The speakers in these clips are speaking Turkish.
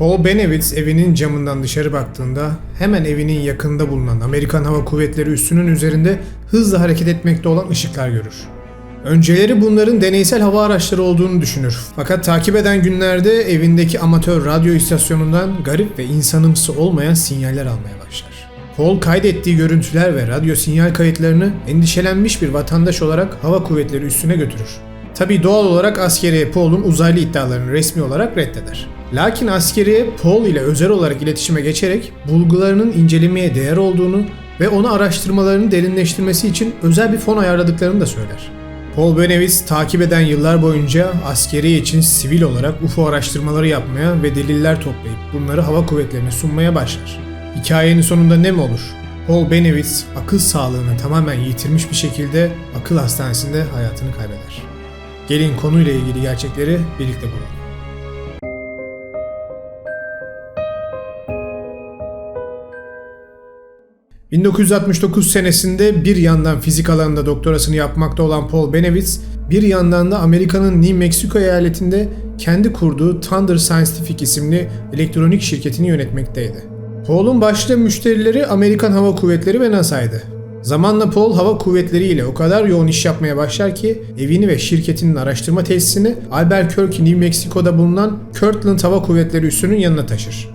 Paul Benewitz evinin camından dışarı baktığında hemen evinin yakında bulunan Amerikan Hava Kuvvetleri üssünün üzerinde hızla hareket etmekte olan ışıklar görür. Önceleri bunların deneysel hava araçları olduğunu düşünür. Fakat takip eden günlerde evindeki amatör radyo istasyonundan garip ve insanımsı olmayan sinyaller almaya başlar. Paul kaydettiği görüntüler ve radyo sinyal kayıtlarını endişelenmiş bir vatandaş olarak hava kuvvetleri üstüne götürür. Tabi doğal olarak askeriye Paul'un uzaylı iddialarını resmi olarak reddeder. Lakin askeriye Paul ile özel olarak iletişime geçerek bulgularının incelemeye değer olduğunu ve onu araştırmalarını derinleştirmesi için özel bir fon ayarladıklarını da söyler. Paul Benewitz takip eden yıllar boyunca askeri için sivil olarak UFO araştırmaları yapmaya ve deliller toplayıp bunları hava kuvvetlerine sunmaya başlar. Hikayenin sonunda ne mi olur? Paul Benewitz akıl sağlığını tamamen yitirmiş bir şekilde akıl hastanesinde hayatını kaybeder. Gelin konuyla ilgili gerçekleri birlikte bulalım. ...1969 senesinde bir yandan fizik alanında doktorasını yapmakta olan Paul Benewitz... ...bir yandan da Amerika'nın New Mexico eyaletinde kendi kurduğu Thunder Scientific isimli elektronik şirketini yönetmekteydi. Paul'un başta müşterileri Amerikan Hava Kuvvetleri ve NASA'ydı. Zamanla Paul hava kuvvetleri ile o kadar yoğun iş yapmaya başlar ki evini ve şirketinin araştırma tesisini Albuquerque, New Mexico'da bulunan Kirtland Hava Kuvvetleri üssünün yanına taşır.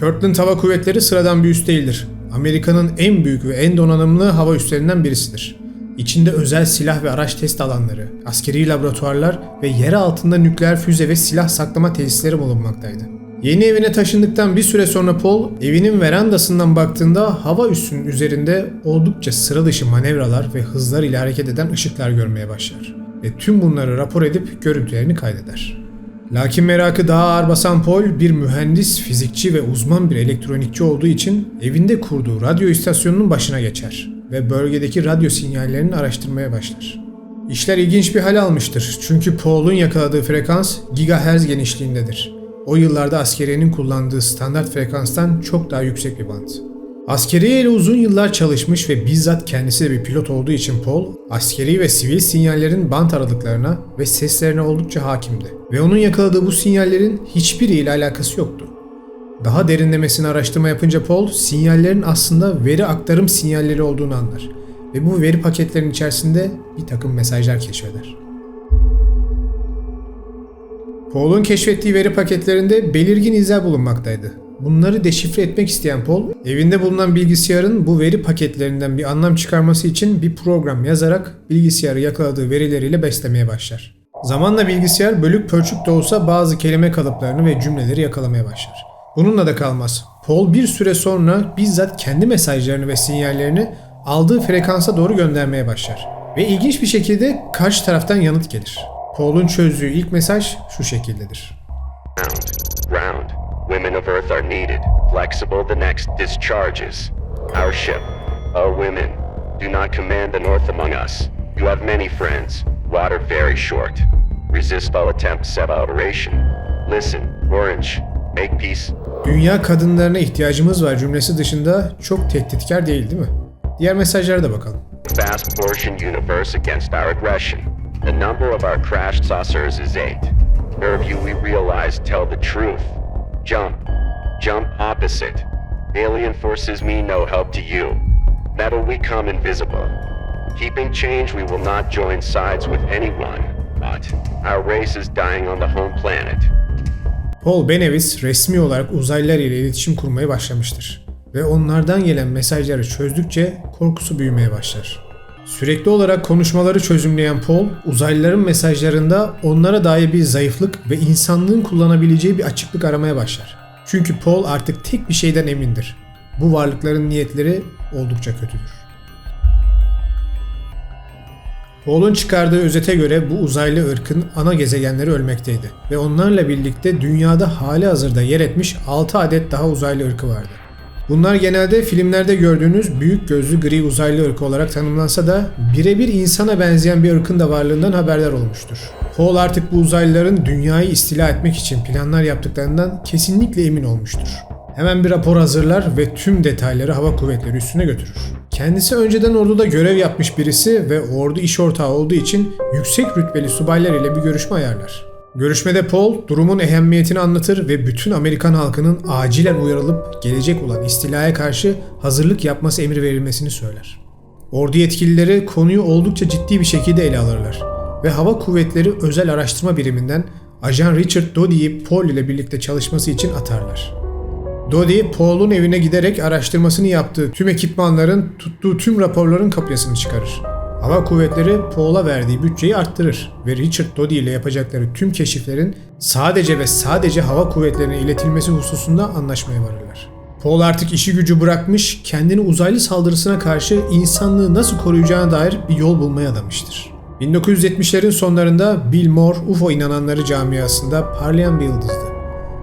Kirtland Hava Kuvvetleri sıradan bir üs değildir. Amerika'nın en büyük ve en donanımlı hava üslerinden birisidir. İçinde özel silah ve araç test alanları, askeri laboratuvarlar ve yer altında nükleer füze ve silah saklama tesisleri bulunmaktaydı. Yeni evine taşındıktan bir süre sonra Paul, evinin verandasından baktığında hava üssünün üzerinde oldukça sıra dışı manevralar ve hızlar ile hareket eden ışıklar görmeye başlar. Ve tüm bunları rapor edip görüntülerini kaydeder. Lakin merakı daha ağır basan Paul, bir mühendis, fizikçi ve uzman bir elektronikçi olduğu için evinde kurduğu radyo istasyonunun başına geçer ve bölgedeki radyo sinyallerini araştırmaya başlar. İşler ilginç bir hal almıştır çünkü Paul'un yakaladığı frekans gigahertz genişliğindedir. O yıllarda askeriyenin kullandığı standart frekanstan çok daha yüksek bir band. Askeriye ile uzun yıllar çalışmış ve bizzat kendisi de bir pilot olduğu için Paul, askeri ve sivil sinyallerin band aralıklarına ve seslerine oldukça hakimdi. Ve onun yakaladığı bu sinyallerin hiçbiriyle alakası yoktu. Daha derinlemesine araştırma yapınca Paul, sinyallerin aslında veri aktarım sinyalleri olduğunu anlar. Ve bu veri paketlerinin içerisinde bir takım mesajlar keşfeder. Paul'un keşfettiği veri paketlerinde belirgin izler bulunmaktaydı. Bunları deşifre etmek isteyen Paul, evinde bulunan bilgisayarın bu veri paketlerinden bir anlam çıkarması için bir program yazarak bilgisayarı yakaladığı verileriyle beslemeye başlar. Zamanla bilgisayar bölük pörçük de olsa bazı kelime kalıplarını ve cümleleri yakalamaya başlar. Bununla da kalmaz. Paul bir süre sonra bizzat kendi mesajlarını ve sinyallerini aldığı frekansa doğru göndermeye başlar. Ve ilginç bir şekilde karşı taraftan yanıt gelir. Paul'un çözdüğü ilk mesaj şu şekildedir. Round, round. Women of Earth are needed. Flexible the next discharges. Our ship, our women, do not command the North among us. You have many friends. Water very short. Resist all attempts at alteration. Listen, Orange, make peace. Dünya kadınlarına ihtiyacımız var cümlesi dışında çok tehditkar değil değil mi? Diğer mesajlara da bakalım. Vast portion universe against our aggression. The number of our crashed saucers is eight. Of you we realize tell the truth. Jump. Jump opposite. Alien forces me no help to you. Metal we come invisible. Keeping change we will not join sides with anyone. But our race is dying on the home planet. Paul Benewitz resmi olarak uzaylılar ile iletişim kurmaya başlamıştır. Ve onlardan gelen mesajları çözdükçe korkusu büyümeye başlar. Sürekli olarak konuşmaları çözümleyen Paul, uzaylıların mesajlarında onlara dair bir zayıflık ve insanlığın kullanabileceği bir açıklık aramaya başlar. Çünkü Paul artık tek bir şeyden emindir. Bu varlıkların niyetleri oldukça kötüdür. Paul'un çıkardığı özete göre bu uzaylı ırkın ana gezegenleri ölmekteydi ve onlarla birlikte dünyada hali hazırda yer etmiş 6 adet daha uzaylı ırkı vardı. Bunlar genelde filmlerde gördüğünüz büyük gözlü gri uzaylı ırkı olarak tanımlansa da birebir insana benzeyen bir ırkın da varlığından haberdar olmuştur. Paul artık bu uzaylıların dünyayı istila etmek için planlar yaptıklarından kesinlikle emin olmuştur. Hemen bir rapor hazırlar ve tüm detayları hava kuvvetleri üstüne götürür. Kendisi önceden orduda görev yapmış birisi ve ordu iş ortağı olduğu için yüksek rütbeli subaylar ile bir görüşme ayarlar. Görüşmede Paul durumun ehemmiyetini anlatır ve bütün Amerikan halkının acilen uyarılıp gelecek olan istilaya karşı hazırlık yapması emri verilmesini söyler. Ordu yetkilileri konuyu oldukça ciddi bir şekilde ele alırlar ve Hava Kuvvetleri Özel Araştırma Biriminden Ajan Richard Doty'yi Paul ile birlikte çalışması için atarlar. Doty, Paul'un evine giderek araştırmasını yaptığı tüm ekipmanların, tuttuğu tüm raporların kopyasını çıkarır. Hava kuvvetleri Paul'a verdiği bütçeyi arttırır ve Richard Doty ile yapacakları tüm keşiflerin sadece ve sadece hava kuvvetlerine iletilmesi hususunda anlaşmaya varırlar. Paul artık işi gücü bırakmış, kendini uzaylı saldırısına karşı insanlığı nasıl koruyacağına dair bir yol bulmaya adamıştır. 1970'lerin sonlarında Bill Moore UFO inananları camiasında parlayan bir yıldızdı.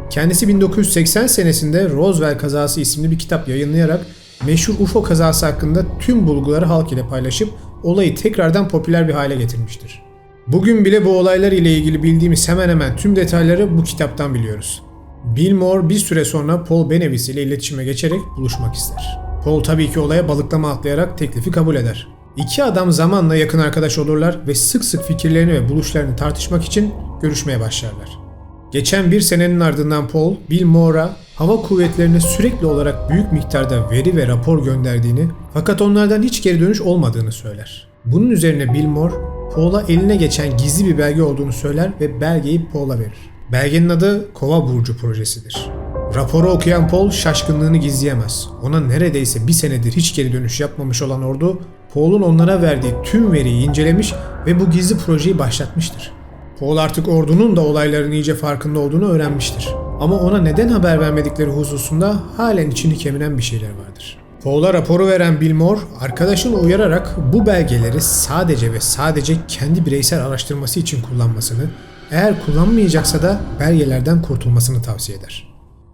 Kendisi 1980 senesinde Roswell kazası isimli bir kitap yayınlayarak meşhur UFO kazası hakkında tüm bulguları halk ile paylaşıp olayı tekrardan popüler bir hale getirmiştir. Bugün bile bu olaylar ile ilgili bildiğimiz hemen hemen tüm detayları bu kitaptan biliyoruz. Bill Moore bir süre sonra Paul Benevis ile iletişime geçerek buluşmak ister. Paul tabii ki olaya balıklama atlayarak teklifi kabul eder. İki adam zamanla yakın arkadaş olurlar ve sık sık fikirlerini ve buluşlarını tartışmak için görüşmeye başlarlar. Geçen bir senenin ardından Paul, Bill Moore'a hava kuvvetlerine sürekli olarak büyük miktarda veri ve rapor gönderdiğini fakat onlardan hiç geri dönüş olmadığını söyler. Bunun üzerine Bill Moore, Paul'a eline geçen gizli bir belge olduğunu söyler ve belgeyi Paul'a verir. Belgenin adı Kova Burcu projesidir. Raporu okuyan Paul şaşkınlığını gizleyemez. Ona neredeyse bir senedir hiç geri dönüş yapmamış olan ordu, Paul'un onlara verdiği tüm veriyi incelemiş ve bu gizli projeyi başlatmıştır. Paul artık ordunun da olayların iyice farkında olduğunu öğrenmiştir. Ama ona neden haber vermedikleri hususunda halen içini kemiren bir şeyler vardır. Paul'a raporu veren Bill Moore, arkadaşını uyararak bu belgeleri sadece ve sadece kendi bireysel araştırması için kullanmasını, eğer kullanmayacaksa da belgelerden kurtulmasını tavsiye eder.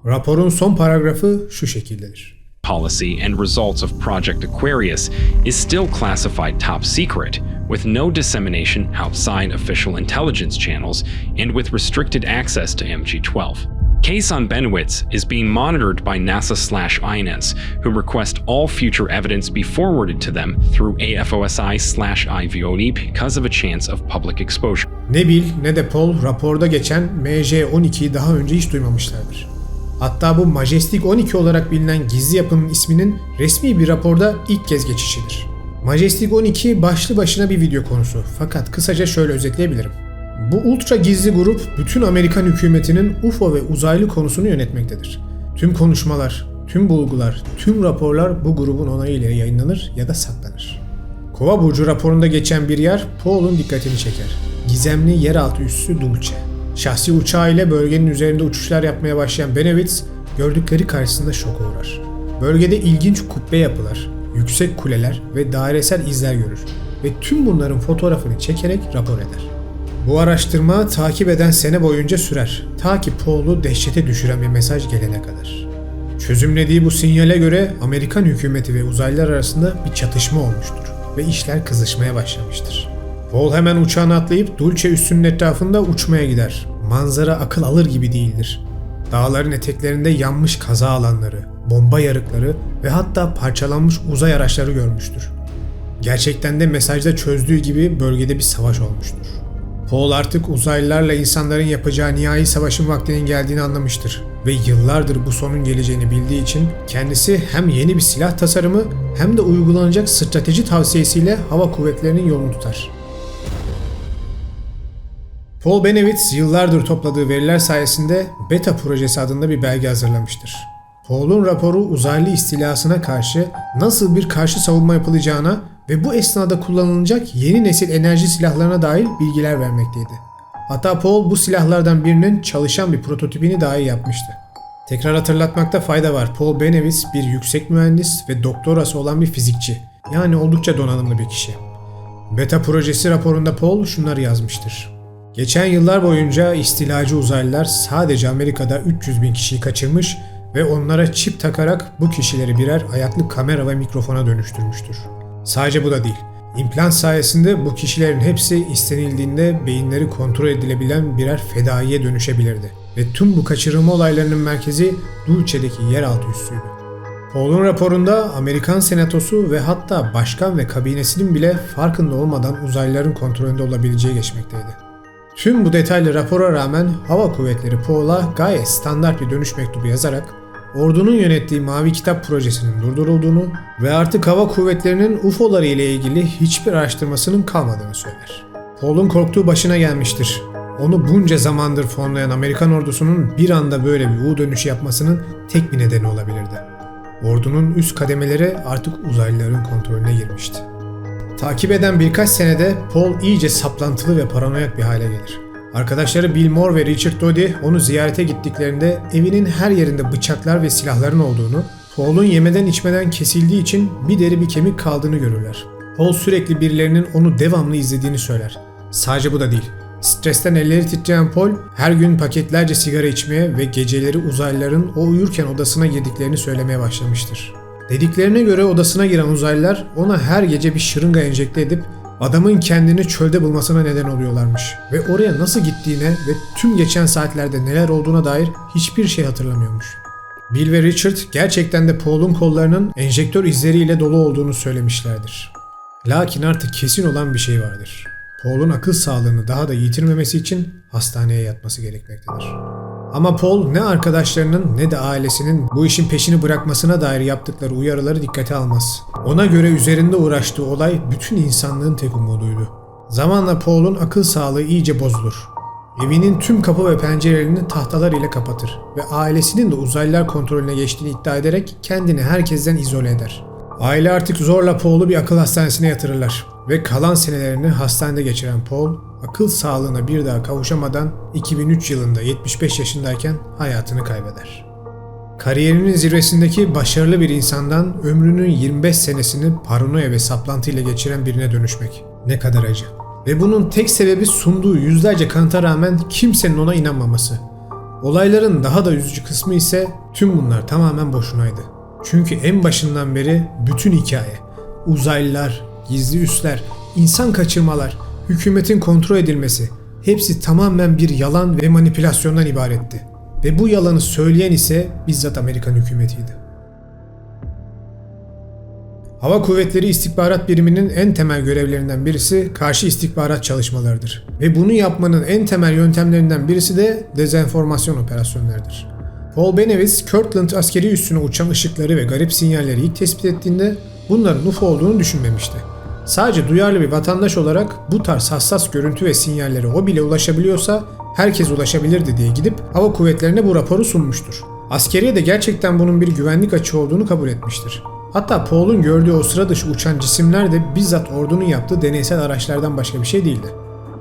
Raporun son paragrafı şu şekildedir. Policy and results of Project Aquarius is still classified top secret, with no dissemination outside official intelligence channels and with restricted access to MG 12. Case on Benowitz is being monitored by NASA slash INS, who request all future evidence be forwarded to them through AFOSI slash IVOD because of a chance of public exposure. Ne Bill ne de Paul raporda geçen MJ-12'yi daha önce hiç duymamışlardır. Hatta bu Majestic 12 olarak bilinen gizli yapının isminin resmi bir raporda ilk kez geçişidir. Majestic 12 başlı başına bir video konusu fakat kısaca şöyle özetleyebilirim. Bu ultra gizli grup bütün Amerikan hükümetinin UFO ve uzaylı konusunu yönetmektedir. Tüm konuşmalar, tüm bulgular, tüm raporlar bu grubun onayıyla yayınlanır ya da saklanır. Kova burcu raporunda geçen bir yer Paul'un dikkatini çeker. Gizemli yeraltı üssü Dulce. Şahsi uçağıyla bölgenin üzerinde uçuşlar yapmaya başlayan Benevitz gördükleri karşısında şoka uğrar. Bölgede ilginç kubbe yapılar, yüksek kuleler ve dairesel izler görür ve tüm bunların fotoğrafını çekerek rapor eder. Bu araştırma takip eden sene boyunca sürer. Ta ki Paul'u dehşete düşüren bir mesaj gelene kadar. Çözümlediği bu sinyale göre Amerikan hükümeti ve uzaylılar arasında bir çatışma olmuştur ve işler kızışmaya başlamıştır. Paul hemen uçağına atlayıp Dulce üssünün etrafında uçmaya gider. Manzara akıl alır gibi değildir. Dağların eteklerinde yanmış kaza alanları, bomba yarıkları ve hatta parçalanmış uzay araçları görmüştür. Gerçekten de mesajda çözdüğü gibi bölgede bir savaş olmuştur. Paul artık uzaylılarla insanların yapacağı nihai savaşın vaktinin geldiğini anlamıştır ve yıllardır bu sonun geleceğini bildiği için kendisi hem yeni bir silah tasarımı hem de uygulanacak strateji tavsiyesiyle hava kuvvetlerinin yolunu tutar. Paul Benevitz yıllardır topladığı veriler sayesinde Beta projesi adında bir belge hazırlamıştır. Paul'un raporu uzaylı istilasına karşı nasıl bir karşı savunma yapılacağına ve bu esnada kullanılacak yeni nesil enerji silahlarına dair bilgiler vermekteydi. Hatta Paul bu silahlardan birinin çalışan bir prototipini dahi yapmıştı. Tekrar hatırlatmakta fayda var. Paul Benevitz bir yüksek mühendis ve doktorası olan bir fizikçi. Yani oldukça donanımlı bir kişi. Beta projesi raporunda Paul şunları yazmıştır. Geçen yıllar boyunca istilacı uzaylılar sadece Amerika'da 300 bin kişiyi kaçırmış ve onlara çip takarak bu kişileri birer ayaklı kamera ve mikrofona dönüştürmüştür. Sadece bu da değil. İmplant sayesinde bu kişilerin hepsi istenildiğinde beyinleri kontrol edilebilen birer fedaiye dönüşebilirdi. Ve tüm bu kaçırılma olaylarının merkezi Dulce'deki yeraltı üssüydü. Paul'un raporunda Amerikan Senatosu ve hatta başkan ve kabinesinin bile farkında olmadan uzaylıların kontrolünde olabileceği geçmekteydi. Tüm bu detaylı rapora rağmen Hava Kuvvetleri Paul'a gayet standart bir dönüş mektubu yazarak ordunun yönettiği Mavi Kitap projesinin durdurulduğunu ve artık hava kuvvetlerinin UFO'ları ile ilgili hiçbir araştırmasının kalmadığını söyler. Paul'un korktuğu başına gelmiştir. Onu bunca zamandır fonlayan Amerikan ordusunun bir anda böyle bir U dönüşü yapmasının tek bir nedeni olabilirdi. Ordunun üst kademeleri artık uzaylıların kontrolüne girmişti. Takip eden birkaç senede Paul iyice saplantılı ve paranoyak bir hale gelir. Arkadaşları Bill Moore ve Richard Doty onu ziyarete gittiklerinde evinin her yerinde bıçaklar ve silahların olduğunu, Paul'un yemeden içmeden kesildiği için bir deri bir kemik kaldığını görürler. Paul sürekli birilerinin onu devamlı izlediğini söyler. Sadece bu da değil. Stresten elleri titreyen Paul her gün paketlerce sigara içmeye ve geceleri uzaylıların o uyurken odasına girdiklerini söylemeye başlamıştır. Dediklerine göre odasına giren uzaylılar ona her gece bir şırınga enjekte edip adamın kendini çölde bulmasına neden oluyorlarmış. Ve oraya nasıl gittiğine ve tüm geçen saatlerde neler olduğuna dair hiçbir şey hatırlamıyormuş. Bill ve Richard gerçekten de Paul'un kollarının enjektör izleriyle dolu olduğunu söylemişlerdir. Lakin artık kesin olan bir şey vardır. Paul'un akıl sağlığını daha da yitirmemesi için hastaneye yatması gerekmektedir. Ama Paul ne arkadaşlarının ne de ailesinin bu işin peşini bırakmasına dair yaptıkları uyarıları dikkate almaz. Ona göre üzerinde uğraştığı olay bütün insanlığın tek umuduydu. Zamanla Paul'un akıl sağlığı iyice bozulur. Evinin tüm kapı ve pencerelerini tahtalar ile kapatır ve ailesinin de uzaylılar kontrolüne geçtiğini iddia ederek kendini herkesten izole eder. Aile artık zorla Paul'u bir akıl hastanesine yatırırlar ve kalan senelerini hastanede geçiren Paul, akıl sağlığına bir daha kavuşamadan 2003 yılında 75 yaşındayken hayatını kaybeder. Kariyerinin zirvesindeki başarılı bir insandan ömrünün 25 senesini paranoya ve saplantıyla geçiren birine dönüşmek. Ne kadar acı. Ve bunun tek sebebi sunduğu yüzlerce kanıta rağmen kimsenin ona inanmaması. Olayların daha da üzücü kısmı ise tüm bunlar tamamen boşunaydı. Çünkü en başından beri bütün hikaye, uzaylılar, gizli üsler, insan kaçırmalar, hükümetin kontrol edilmesi hepsi tamamen bir yalan ve manipülasyondan ibaretti. Ve bu yalanı söyleyen ise bizzat Amerikan hükümetiydi. Hava Kuvvetleri İstihbarat Biriminin en temel görevlerinden birisi karşı istihbarat çalışmalarıdır. Ve bunu yapmanın en temel yöntemlerinden birisi de dezenformasyon operasyonlarıdır. Paul Benewitz, Kirtland askeri üssüne uçan ışıkları ve garip sinyalleri ilk tespit ettiğinde bunların UFO olduğunu düşünmemişti. Sadece duyarlı bir vatandaş olarak bu tarz hassas görüntü ve sinyallere o bile ulaşabiliyorsa herkes ulaşabilirdi diye gidip hava kuvvetlerine bu raporu sunmuştur. Askeriye de gerçekten bunun bir güvenlik açığı olduğunu kabul etmiştir. Hatta Paul'un gördüğü o sıra dışı uçan cisimler de bizzat ordunun yaptığı deneysel araçlardan başka bir şey değildi.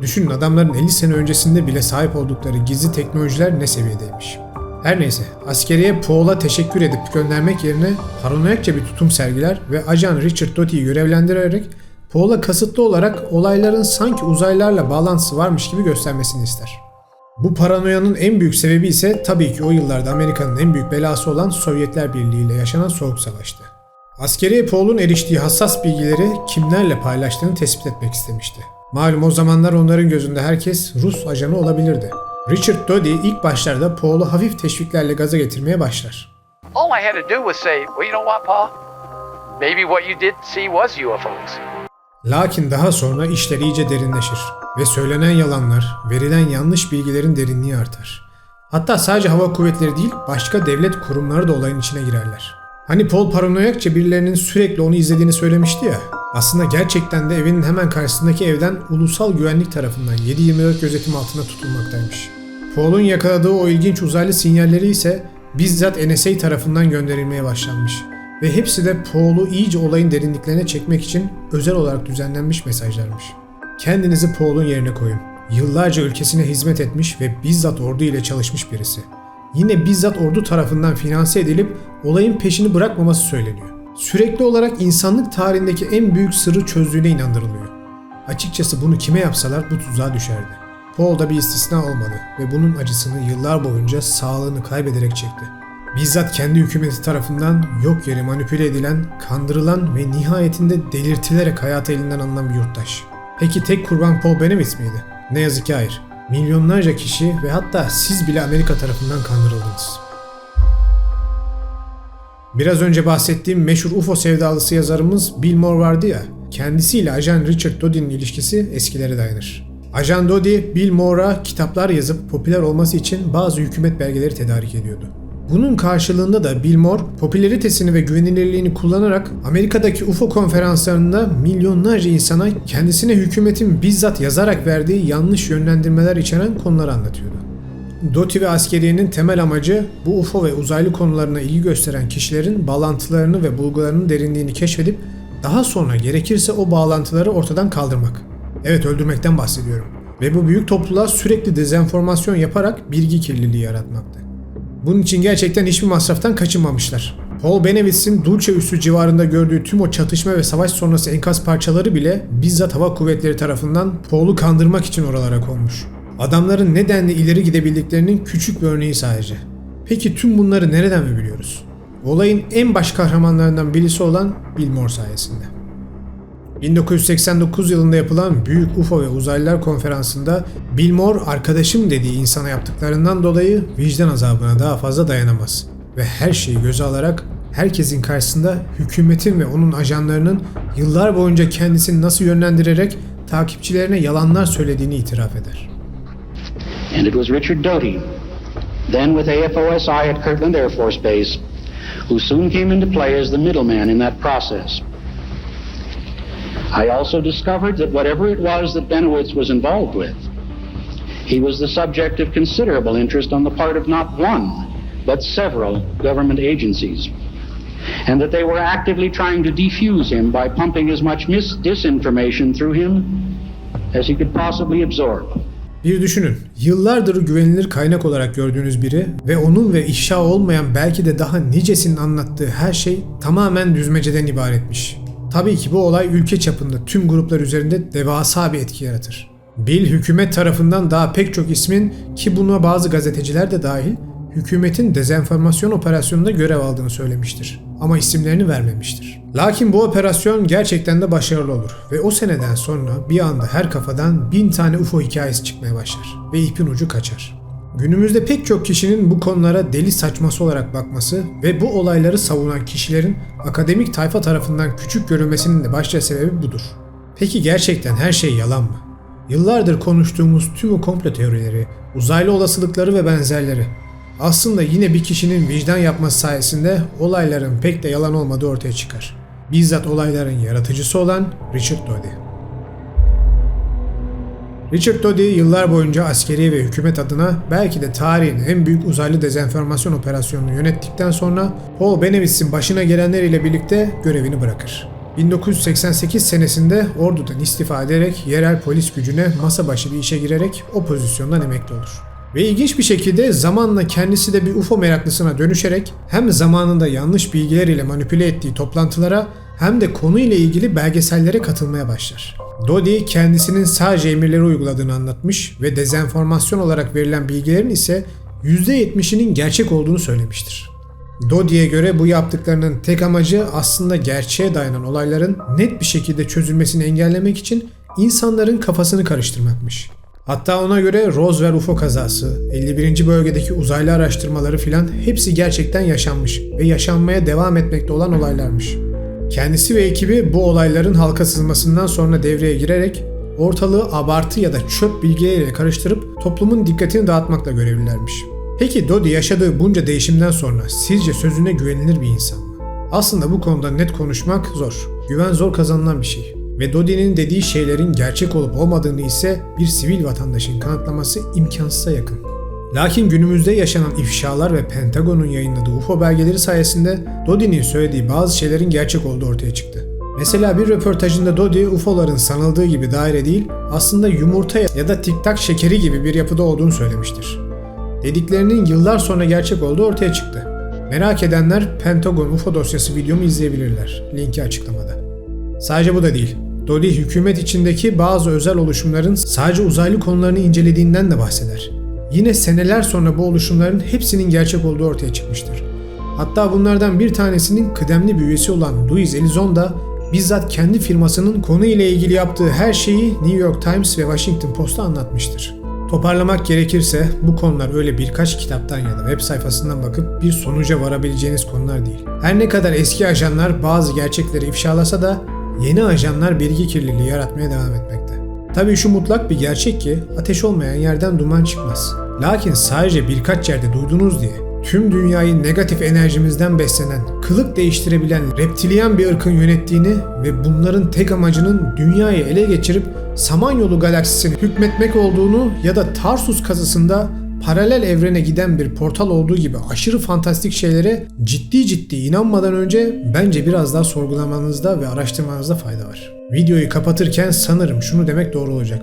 Düşünün adamların 50 sene öncesinde bile sahip oldukları gizli teknolojiler ne seviyedeymiş. Her neyse, askeriye Paul'a teşekkür edip göndermek yerine paranoyakça bir tutum sergiler ve ajan Richard Doty'yi görevlendirerek Paul'a kasıtlı olarak olayların sanki uzaylarla bağlantısı varmış gibi göstermesini ister. Bu paranoyanın en büyük sebebi ise tabii ki o yıllarda Amerika'nın en büyük belası olan Sovyetler Birliği ile yaşanan Soğuk Savaş'tı. Askeriye Paul'un eriştiği hassas bilgileri kimlerle paylaştığını tespit etmek istemişti. Malum o zamanlar onların gözünde herkes Rus ajanı olabilirdi. Richard Doty ilk başlarda Paul'u hafif teşviklerle gaza getirmeye başlar. All I had to do was say, well, you know what, Paul? Maybe what you did see was UFOs. Lakin daha sonra işler iyice derinleşir ve söylenen yalanlar, verilen yanlış bilgilerin derinliği artar. Hatta sadece hava kuvvetleri değil, başka devlet kurumları da olayın içine girerler. Hani Paul paranoyakça birilerinin sürekli onu izlediğini söylemişti ya. Aslında gerçekten de evinin hemen karşısındaki evden ulusal güvenlik tarafından 7-24 gözetim altında tutulmaktaymış. Paul'un yakaladığı o ilginç uzaylı sinyalleri ise bizzat NSA tarafından gönderilmeye başlanmış. Ve hepsi de Paul'u iyice olayın derinliklerine çekmek için özel olarak düzenlenmiş mesajlarmış. Kendinizi Paul'un yerine koyun. Yıllarca ülkesine hizmet etmiş ve bizzat ordu ile çalışmış birisi. Yine bizzat ordu tarafından finanse edilip olayın peşini bırakmaması söyleniyor. Sürekli olarak insanlık tarihindeki en büyük sırrı çözdüğüne inandırılıyor. Açıkçası bunu kime yapsalar bu tuzağa düşerdi. Paul da bir istisna olmadı ve bunun acısını yıllar boyunca sağlığını kaybederek çekti. Bizzat kendi hükümeti tarafından yok yere manipüle edilen, kandırılan ve nihayetinde delirtilerek hayatı elinden alınan bir yurttaş. Peki tek kurban Paul Benewitz miydi? Ne yazık ki hayır. Milyonlarca kişi ve hatta siz bile Amerika tarafından kandırıldınız. Biraz önce bahsettiğim meşhur UFO sevdalısı yazarımız Bill Moore vardı ya, kendisiyle ajan Richard Doty'nin ilişkisi eskilere dayanır. Ajan Dodi, Bill Moore'a kitaplar yazıp popüler olması için bazı hükümet belgeleri tedarik ediyordu. Bunun karşılığında da Bill Moore, popülaritesini ve güvenilirliğini kullanarak Amerika'daki UFO konferanslarında milyonlarca insana kendisine hükümetin bizzat yazarak verdiği yanlış yönlendirmeler içeren konuları anlatıyordu. DOTI ve askeriyenin temel amacı bu UFO ve uzaylı konularına ilgi gösteren kişilerin bağlantılarını ve bulgularının derinliğini keşfedip daha sonra gerekirse o bağlantıları ortadan kaldırmak. Evet öldürmekten bahsediyorum. Ve bu büyük topluluğa sürekli dezenformasyon yaparak bilgi kirliliği yaratmaktı. Bunun için gerçekten hiçbir masraftan kaçınmamışlar. Paul Benevitz'in Dulce üssü civarında gördüğü tüm o çatışma ve savaş sonrası enkaz parçaları bile bizzat hava kuvvetleri tarafından Paul'u kandırmak için oralara konmuş. Adamların nedenle ileri gidebildiklerinin küçük bir örneği sadece. Peki tüm bunları nereden mi biliyoruz? Olayın en baş kahramanlarından birisi olan Bill Moore sayesinde. 1989 yılında yapılan Büyük UFO ve Uzaylılar Konferansı'nda Bill Moore arkadaşım dediği insana yaptıklarından dolayı vicdan azabına daha fazla dayanamaz ve her şeyi göze alarak herkesin karşısında hükümetin ve onun ajanlarının yıllar boyunca kendisini nasıl yönlendirerek takipçilerine yalanlar söylediğini itiraf eder. And it was Richard Doty, then with AFOSI at Kirtland Air Force Base, who soon came into play as the middleman in that process. I also discovered that whatever it was that Benowitz was involved with, he was the subject of considerable interest on the part of not one, but several government agencies. And that they were actively trying to defuse him by pumping as much mis- disinformation through him as he could possibly absorb. Bir düşünün, yıllardır güvenilir kaynak olarak gördüğünüz biri ve onun ve ifşa olmayan belki de daha nicesinin anlattığı her şey tamamen düzmeceden ibaretmiş. Tabii ki bu olay ülke çapında tüm gruplar üzerinde devasa bir etki yaratır. Bill hükümet tarafından daha pek çok ismin ki buna bazı gazeteciler de dahil hükümetin dezenformasyon operasyonunda görev aldığını söylemiştir. Ama isimlerini vermemiştir. Lakin bu operasyon gerçekten de başarılı olur ve o seneden sonra bir anda her kafadan bin tane UFO hikayesi çıkmaya başlar ve ipin ucu kaçar. Günümüzde pek çok kişinin bu konulara deli saçması olarak bakması ve bu olayları savunan kişilerin akademik tayfa tarafından küçük görülmesinin de başlıca sebebi budur. Peki gerçekten her şey yalan mı? Yıllardır konuştuğumuz tüm o komplo teorileri, uzaylı olasılıkları ve benzerleri aslında yine bir kişinin vicdan yapması sayesinde olayların pek de yalan olmadığı ortaya çıkar. Bizzat olayların yaratıcısı olan Richard Doty. Richard Doty yıllar boyunca askeri ve hükümet adına belki de tarihin en büyük uzaylı dezenformasyon operasyonunu yönettikten sonra Paul Benevitz'in başına gelenler ile birlikte görevini bırakır. 1988 senesinde ordudan istifa ederek yerel polis gücüne masa başı bir işe girerek o pozisyondan emekli olur. Ve ilginç bir şekilde zamanla kendisi de bir UFO meraklısına dönüşerek hem zamanında yanlış bilgiler ile manipüle ettiği toplantılara hem de konuyla ilgili belgesellere katılmaya başlar. Dodi kendisinin sadece emirleri uyguladığını anlatmış ve dezenformasyon olarak verilen bilgilerin ise %70'inin gerçek olduğunu söylemiştir. Dodi'ye göre bu yaptıklarının tek amacı aslında gerçeğe dayanan olayların net bir şekilde çözülmesini engellemek için insanların kafasını karıştırmakmış. Hatta ona göre Roswell UFO kazası, 51. bölgedeki uzaylı araştırmaları filan hepsi gerçekten yaşanmış ve yaşanmaya devam etmekte olan olaylarmış. Kendisi ve ekibi bu olayların halka sızmasından sonra devreye girerek ortalığı abartı ya da çöp bilgileriyle karıştırıp toplumun dikkatini dağıtmakla görevlilermiş. Peki Dodi yaşadığı bunca değişimden sonra sizce sözüne güvenilir bir insan mı? Aslında bu konuda net konuşmak zor. Güven zor kazanılan bir şey. Ve Dodi'nin dediği şeylerin gerçek olup olmadığını ise bir sivil vatandaşın kanıtlaması imkansıza yakın. Lakin günümüzde yaşanan ifşalar ve Pentagon'un yayınladığı UFO belgeleri sayesinde Dodi'nin söylediği bazı şeylerin gerçek olduğu ortaya çıktı. Mesela bir röportajında Dodi UFO'ların sanıldığı gibi daire değil, aslında yumurta ya da tiktak şekeri gibi bir yapıda olduğunu söylemiştir. Dediklerinin yıllar sonra gerçek olduğu ortaya çıktı. Merak edenler Pentagon UFO dosyası videomu izleyebilirler. Linki açıklamada. Sadece bu da değil. Dodi hükümet içindeki bazı özel oluşumların sadece uzaylı konularını incelediğinden de bahseder. Yine seneler sonra bu oluşumların hepsinin gerçek olduğu ortaya çıkmıştır. Hatta bunlardan bir tanesinin kıdemli bir üyesi olan Louis Elizondo bizzat kendi firmasının konu ile ilgili yaptığı her şeyi New York Times ve Washington Post'a anlatmıştır. Toparlamak gerekirse bu konular öyle birkaç kitaptan ya da web sayfasından bakıp bir sonuca varabileceğiniz konular değil. Her ne kadar eski ajanlar bazı gerçekleri ifşalasa da yeni ajanlar bilgi kirliliği yaratmaya devam etmekte. Tabii şu mutlak bir gerçek ki ateş olmayan yerden duman çıkmaz. Lakin sadece birkaç yerde duydunuz diye tüm dünyayı negatif enerjimizden beslenen, kılık değiştirebilen reptilyan bir ırkın yönettiğini ve bunların tek amacının dünyayı ele geçirip Samanyolu galaksisini hükmetmek olduğunu ya da Tarsus kazısında paralel evrene giden bir portal olduğu gibi aşırı fantastik şeylere ciddi ciddi inanmadan önce bence biraz daha sorgulamanızda ve araştırmanızda fayda var. Videoyu kapatırken sanırım şunu demek doğru olacak.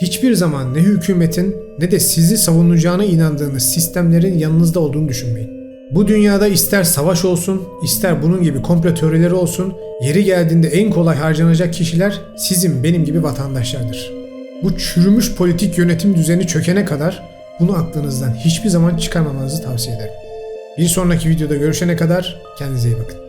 Hiçbir zaman ne hükümetin ne de sizi savunacağına inandığınız sistemlerin yanınızda olduğunu düşünmeyin. Bu dünyada ister savaş olsun, ister bunun gibi komplo teorileri olsun, yeri geldiğinde en kolay harcanacak kişiler sizin benim gibi vatandaşlardır. Bu çürümüş politik yönetim düzeni çökene kadar bunu aklınızdan hiçbir zaman çıkarmamanızı tavsiye ederim. Bir sonraki videoda görüşene kadar kendinize iyi bakın.